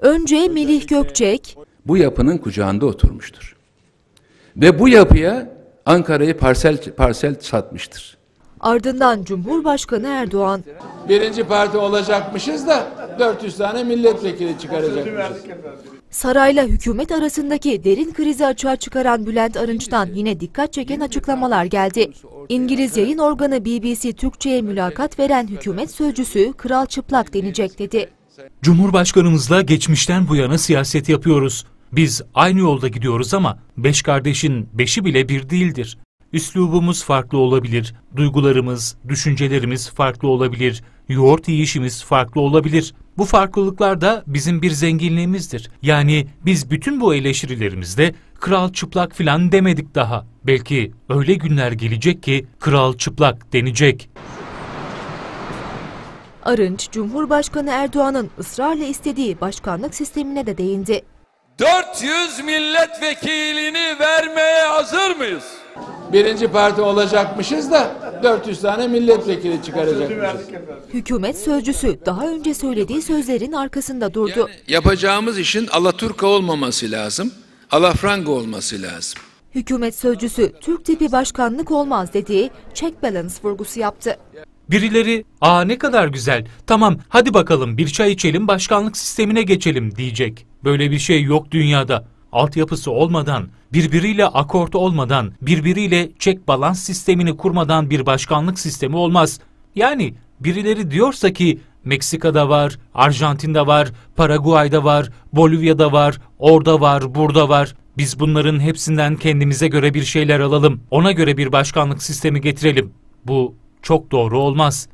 Önce Melih Gökçek, bu yapının kucağında oturmuştur. Ve bu yapıya Ankara'yı parsel parsel satmıştır. ardından Cumhurbaşkanı Erdoğan, Birinci parti olacakmışız da 400 tane milletvekili çıkaracakmışız. sarayla hükümet arasındaki derin krizi açığa çıkaran Bülent Arınç'tan yine dikkat çeken açıklamalar geldi. İngiliz yayın organı BBC Türkçe'ye mülakat veren hükümet sözcüsü kral çıplak denecek dedi. Cumhurbaşkanımızla geçmişten bu yana siyaset yapıyoruz. Biz aynı yolda gidiyoruz ama beş kardeşin beşi bile bir değildir. Üslubumuz farklı olabilir, duygularımız, düşüncelerimiz farklı olabilir, yoğurt yiyişimiz farklı olabilir. Bu farklılıklar da bizim bir zenginliğimizdir. Yani biz bütün bu eleştirilerimizde kral çıplak filan demedik daha. Belki öyle günler gelecek ki kral çıplak denecek. Arınç, Cumhurbaşkanı Erdoğan'ın ısrarla istediği başkanlık sistemine de değindi. 400 milletvekilini vermeye hazır mıyız? Birinci parti olacakmışız da 400 tane milletvekili çıkaracakmışız. Hükümet sözcüsü daha önce söylediği sözlerin arkasında durdu. Yapacağımız işin Alaturka olmaması lazım, Alafranga olması lazım. Hükümet sözcüsü Türk tipi başkanlık olmaz dediği check balance vurgusu yaptı. Birileri ''Aa ne kadar güzel, tamam hadi bakalım bir çay içelim başkanlık sistemine geçelim.'' diyecek. Böyle bir şey yok dünyada. Altyapısı olmadan, birbiriyle akort olmadan, birbiriyle çek balans sistemini kurmadan bir başkanlık sistemi olmaz. Yani birileri diyorsa ki Meksika'da var, Arjantin'de var, Paraguay'da var, Bolivya'da var, orada var, burada var. Biz bunların hepsinden kendimize göre bir şeyler alalım. Ona göre bir başkanlık sistemi getirelim. Bu çok doğru olmaz.